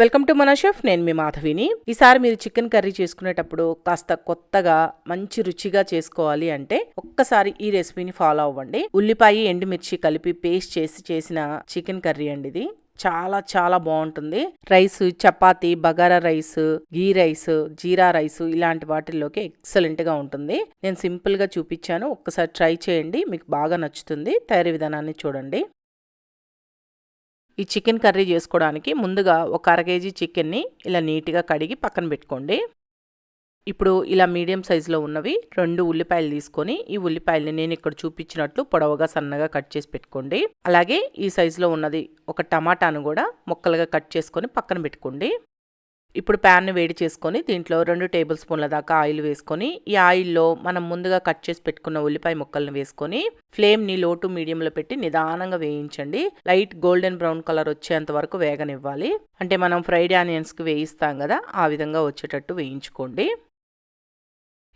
Welcome to మన chef నేను మీ మాధవిని. ఈసారి మీరు చికెన్ కర్రీ చేసుకునేటప్పుడు కాస్త కొత్తగా మంచి రుచిగా చేసుకోవాలి అంటే ఒక్కసారి ఈ రెసిపీని ఫాలో అవ్వండి. ఉల్లిపాయ ఎండుమిర్చి కలిపి పేస్ట్ చేసి చేసిన చికెన్ కర్రీ అండి ఇది. చాలా చాలా బాగుంటుంది. Rice chapati bagara rice ghee rice jeera rice ఇలాంటి వాటిల్లోకి ఎక్సలెంట్గా ఉంటుంది. నేను సింపుల్గా చూపించాను. ఒక్కసారి ట్రై చేయండి. మీకు బాగా నచ్చుతుంది. తయారీ విధానాన్ని చూడండి. ఈ చికెన్ కర్రీ చేసుకోవడానికి ముందుగా ఒక అర కేజీ చికెన్ని ఇలా నీట్గా కడిగి పక్కన పెట్టుకోండి. ఇప్పుడు ఇలా మీడియం సైజులో ఉన్నవి రెండు ఉల్లిపాయలు తీసుకొని ఈ ఉల్లిపాయల్ని నేను ఇక్కడ చూపించినట్లు పొడవుగా సన్నగా కట్ చేసి పెట్టుకోండి. అలాగే ఈ సైజులో ఉన్నది ఒక టమాటాను కూడా ముక్కలుగా కట్ చేసుకొని పక్కన పెట్టుకోండి. ఇప్పుడు ప్యాన్ని వేడి చేసుకొని దీంట్లో రెండు టేబుల్ స్పూన్ల దాకా ఆయిల్ వేసుకొని ఈ ఆయిల్లో మనం ముందుగా కట్ చేసి పెట్టుకున్న ఉల్లిపాయ ముక్కలను వేసుకొని ఫ్లేమ్ని లో టు మీడియంలో పెట్టి నిదానంగా వేయించండి. లైట్ గోల్డెన్ బ్రౌన్ కలర్ వచ్చేంత వరకు వేగనివ్వాలి. అంటే మనం ఫ్రైడ్ ఆనియన్స్కి వేయిస్తాం కదా ఆ విధంగా వచ్చేటట్టు వేయించుకోండి.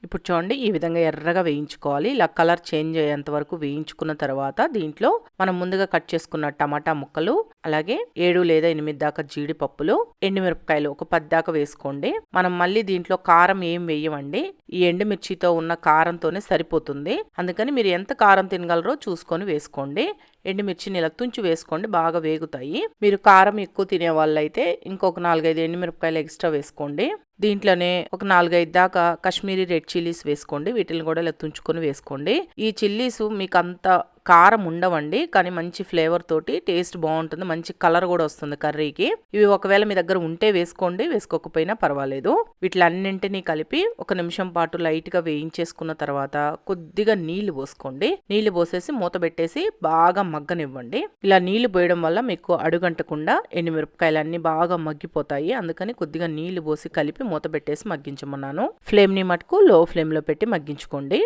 ఇప్పుడు చూడండి ఈ విధంగా ఎర్రగా వేయించుకోవాలి. ఇలా కలర్ చేంజ్ అయ్యేంత వరకు వేయించుకున్న తర్వాత దీంట్లో మనం ముందుగా కట్ చేసుకున్న టమాటా ముక్కలు అలాగే ఏడు లేదా ఎనిమిది దాకా జీడిపప్పులు ఎండుమిరపకాయలు ఒక పది దాకా వేసుకోండి. మనం మళ్ళీ దీంట్లో కారం ఏం వేయమండి ఈ ఎండుమిర్చితో ఉన్న కారంతోనే సరిపోతుంది. అందుకని మీరు ఎంత కారం తినగలరో చూసుకొని వేసుకోండి. ఎండుమిర్చిని ఇలా తుంచి వేసుకోండి బాగా వేగుతాయి. మీరు కారం ఎక్కువ తినే వాళ్ళైతే ఇంకొక నాలుగైదు ఎండుమిరపకాయలు ఎక్స్ట్రా వేసుకోండి. దీంట్లోనే ఒక నాలుగైదు దాకా కాశ్మీరీ రెడ్ చిల్లీస్ వేసుకోండి. వీటిని కూడా ఇలా తుంచుకొని వేసుకోండి. ఈ చిల్లీస్ మీకు అంత కారం ఉండవండి కానీ మంచి ఫ్లేవర్ తోటి టేస్ట్ బాగుంటుంది మంచి కలర్ కూడా వస్తుంది కర్రీకి. ఇవి ఒకవేళ మీ దగ్గర ఉంటే వేసుకోండి వేసుకోకపోయినా పర్వాలేదు. వీటిలన్నింటినీ కలిపి ఒక నిమిషం పాటు లైట్గా వేయించేసుకున్న తర్వాత కొద్దిగా నీళ్ళు పోసుకోండి. నీళ్ళు పోసేసి మూత పెట్టేసి బాగా మగ్గనివ్వండి. ఇలా నీళ్ళు పోయడం వల్ల మీకు అడుగంటకుండా ఎండుమిరపకాయలు అన్ని బాగా మగ్గిపోతాయి. అందుకని కొద్దిగా నీళ్ళు పోసి కలిపి మూత పెట్టేసి మగ్గించమన్నాను. ఫ్లేమ్ని మటుకు లో ఫ్లేమ్లో పెట్టి మగ్గించుకోండి.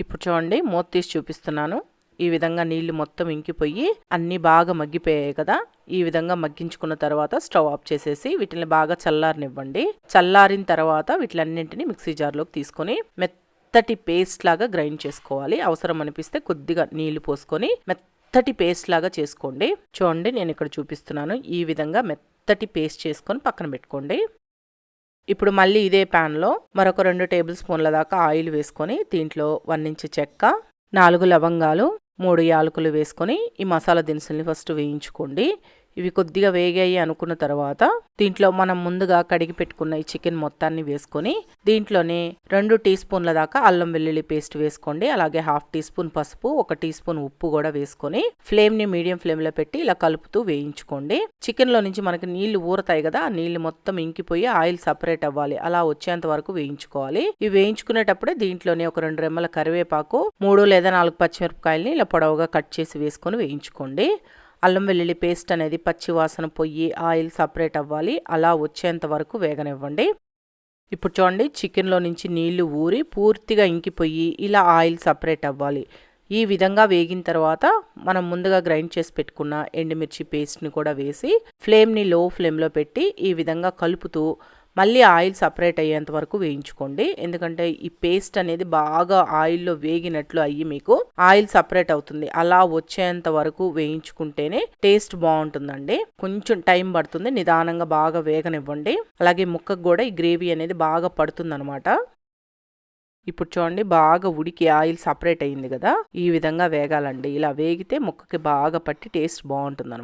ఇప్పుడు చూడండి మూత తీసి చూపిస్తున్నాను. ఈ విధంగా నీళ్ళు మొత్తం ఇంకిపోయి అన్నీ బాగా మగ్గిపోయాయి కదా. ఈ విధంగా మగ్గించుకున్న తర్వాత స్టవ్ ఆఫ్ చేసేసి వీటిని బాగా చల్లారనివ్వండి. చల్లారిన తర్వాత వీటిలన్నింటినీ మిక్సీ జార్లోకి తీసుకొని మెత్తటి పేస్ట్ లాగా గ్రైండ్ చేసుకోవాలి. అవసరం అనిపిస్తే కొద్దిగా నీళ్ళు పోసుకొని మెత్తటి పేస్ట్ లాగా చేసుకోండి. చూడండి నేను ఇక్కడ చూపిస్తున్నాను. ఈ విధంగా మెత్తటి పేస్ట్ చేసుకొని పక్కన పెట్టుకోండి. ఇప్పుడు మళ్ళీ ఇదే ప్యాన్లో మరొక రెండు టేబుల్ స్పూన్ల దాకా ఆయిల్ వేసుకొని దీంట్లో వన్ ఇంచ్ చెక్క నాలుగు లవంగాలు మూడు యాలకులు వేసుకొని ఈ మసాలా దినుసుల్ని ఫస్ట్ వేయించుకోండి. ఇవి కొద్దిగా వేగాయి అనుకున్న తర్వాత దీంట్లో మనం ముందుగా కడిగి పెట్టుకున్న ఈ చికెన్ మొత్తాన్ని వేసుకొని దీంట్లోనే రెండు టీ స్పూన్ల దాకా అల్లం వెల్లుల్లి పేస్ట్ వేసుకోండి. అలాగే హాఫ్ టీ స్పూన్ పసుపు ఒక టీ స్పూన్ ఉప్పు కూడా వేసుకొని ఫ్లేమ్ని మీడియం ఫ్లేమ్లో పెట్టి ఇలా కలుపుతూ వేయించుకోండి. చికెన్లో నుంచి మనకి నీళ్ళు ఊరతాయి కదా ఆ నీళ్ళు మొత్తం ఇంకిపోయి ఆయిల్ సపరేట్ అవ్వాలి. అలా వచ్చేంత వరకు వేయించుకోవాలి. ఇవి వేయించుకునేటప్పుడే దీంట్లోనే ఒక రెండు రెమ్మల కరివేపాకు మూడు లేదా నాలుగు పచ్చిమిరపకాయలని ఇలా పొడవుగా కట్ చేసి వేసుకొని వేయించుకోండి. అల్లం వెల్లుల్లి పేస్ట్ అనేది పచ్చి వాసన పొయ్యి ఆయిల్ సపరేట్ అవ్వాలి. అలా వచ్చేంత వరకు వేగనివ్వండి. ఇప్పుడు చూడండి చికెన్లో నుంచి నీళ్ళు ఊరి పూర్తిగా ఇంకిపోయి ఇలా ఆయిల్ సపరేట్ అవ్వాలి. ఈ విధంగా వేగిన తర్వాత మనం ముందుగా గ్రైండ్ చేసి పెట్టుకున్న ఎండుమిర్చి పేస్ట్ని కూడా వేసి ఫ్లేమ్ని లో ఫ్లేమ్లో పెట్టి ఈ విధంగా కలుపుతూ మళ్ళీ ఆయిల్ సపరేట్ అయ్యేంత వరకు వేయించుకోండి. ఎందుకంటే ఈ పేస్ట్ అనేది బాగా ఆయిల్లో వేగినట్లు అయ్యి మీకు ఆయిల్ సపరేట్ అవుతుంది. అలా వచ్చేంత వరకు వేయించుకుంటేనే టేస్ట్ బాగుంటుందండి. కొంచెం టైం పడుతుంది. నిదానంగా బాగా వేగనివ్వండి. అలాగే ముక్కకు కూడా ఈ గ్రేవీ అనేది బాగా పడుతుందనమాట. ఇప్పుడు చూడండి బాగా ఉడికి ఆయిల్ సపరేట్ అయింది కదా. ఈ విధంగా వేగాలండి. ఇలా వేగితే ముక్కకి బాగా పట్టి టేస్ట్ బాగుంటుంది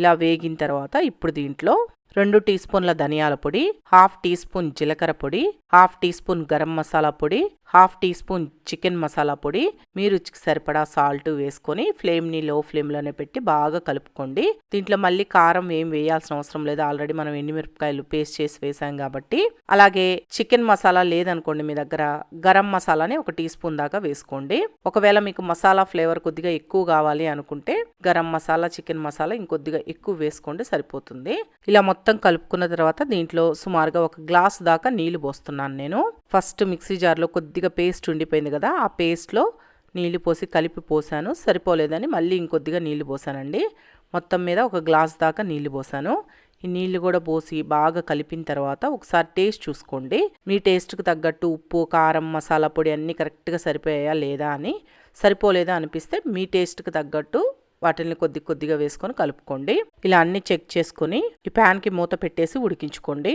ఇలా వేగిన తర్వాత ఇప్పుడు దీంట్లో రెండు టీ స్పూన్ల ధనియాల పొడి హాఫ్ టీ స్పూన్ జీలకర్ర పొడి half teaspoon garam masala పొడి half teaspoon chicken masala పొడి. మీ రుచికి సరిపడా సాల్ట్ వేసుకొని ఫ్లేమ్ని లో ఫ్లేమ్లోనే పెట్టి బాగా కలుపుకోండి. దీంట్లో మళ్ళీ కారం ఏం వేయాల్సిన అవసరం లేదు. ఆల్రెడీ మనం ఎండుమిరపకాయలు పేస్ట్ చేసి వేసాం కాబట్టి. అలాగే చికెన్ మసాలా లేదనుకోండి మీ దగ్గర గరం మసాలాని ఒక టీ స్పూన్ దాకా వేసుకోండి. ఒకవేళ మీకు మసాలా ఫ్లేవర్ కొద్దిగా ఎక్కువ కావాలి అనుకుంటే గరం మసాలా చికెన్ మసాలా ఇంకొద్దిగా ఎక్కువ వేసుకోండి సరిపోతుంది. ఇలా మొత్తం మొత్తం కలుపుకున్న తర్వాత దీంట్లో సుమారుగా ఒక గ్లాస్ దాకా నీళ్ళు పోస్తున్నాను నేను. ఫస్ట్ మిక్సీ జార్లో కొద్దిగా పేస్ట్ ఉండిపోయింది కదా ఆ పేస్ట్లో నీళ్ళు పోసి కలిపి పోసాను. సరిపోలేదని మళ్ళీ ఇంకొద్దిగా నీళ్ళు పోసానండి. మొత్తం మీద ఒక గ్లాస్ దాకా నీళ్ళు పోసాను. ఈ నీళ్ళు కూడా పోసి బాగా కలిపిన తర్వాత ఒకసారి టేస్ట్ చూసుకోండి. మీ టేస్ట్కి తగ్గట్టు ఉప్పు కారం మసాలా పొడి అన్నీ కరెక్ట్గా సరిపోయాయా లేదా అని. సరిపోలేదా అనిపిస్తే మీ టేస్ట్కి తగ్గట్టు వాటిని కొద్ది కొద్దిగా వేసుకొని కలుపుకోండి. ఇలా అన్ని చెక్ చేసుకొని ఈ ప్యాన్కి మూత పెట్టేసి ఉడికించుకోండి.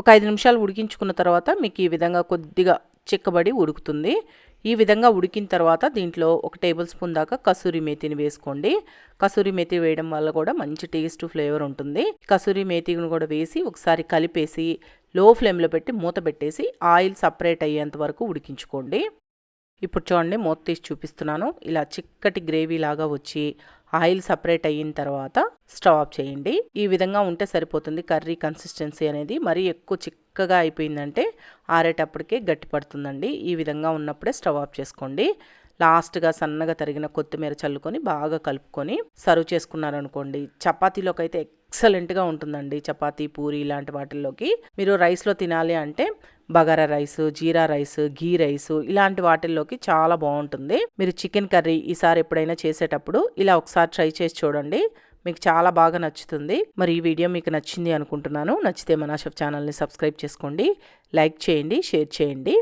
ఒక ఐదు నిమిషాలు ఉడికించుకున్న తర్వాత మీకు ఈ విధంగా కొద్దిగా చిక్కబడి ఉడుకుతుంది. ఈ విధంగా ఉడికిన తర్వాత దీంట్లో ఒక టేబుల్ స్పూన్ దాకా కసూరి మేతిని వేసుకోండి. కసూరి మేతి వేయడం వల్ల కూడా మంచి టేస్ట్ ఫ్లేవర్ ఉంటుంది. కసూరి మేతిని కూడా వేసి ఒకసారి కలిపేసి లో ఫ్లేమ్లో పెట్టి మూత పెట్టేసి ఆయిల్ సపరేట్ అయ్యేంత వరకు ఉడికించుకోండి. ఇప్పుడు చూడండి మూత తీసి చూపిస్తున్నాను. ఇలా చిక్కటి గ్రేవీ లాగా వచ్చి ఆయిల్ సపరేట్ అయిన తర్వాత స్టవ్ ఆఫ్ చేయండి. ఈ విధంగా ఉంటే సరిపోతుంది కర్రీ కన్సిస్టెన్సీ అనేది. మరీ ఎక్కువ చిక్కగా అయిపోయిందంటే ఆరేటప్పటికే గట్టి పడుతుందండి ఈ విధంగా ఉన్నప్పుడే స్టవ్ ఆఫ్ చేసుకోండి. లాస్ట్గా సన్నగా తరిగిన కొత్తిమీర చల్లుకొని బాగా కలుపుకొని సర్వ్ చేసుకున్నారనుకోండి చపాతీలోకి అయితే ఎక్సలెంట్గా ఉంటుందండి చపాతీ పూరి ఇలాంటి వాటిల్లోకి. మీరు రైస్లో తినాలి అంటే bagara rice jeera rice ghee rice ఇలాంటి వాటిల్లోకి చాలా బాగుంటుంది. మీరు చికెన్ కర్రీ ఈసారి ఎప్పుడైనా చేసేటప్పుడు ఇలా ఒకసారి ట్రై చేసి చూడండి మీకు చాలా బాగా నచ్చుతుంది. మరి ఈ వీడియో మీకు నచ్చింది అనుకుంటున్నాను నచ్చితే మనాషఫ్ ఛానల్ని సబ్స్క్రైబ్ చేసుకోండి లైక్ చేయండి షేర్ చేయండి.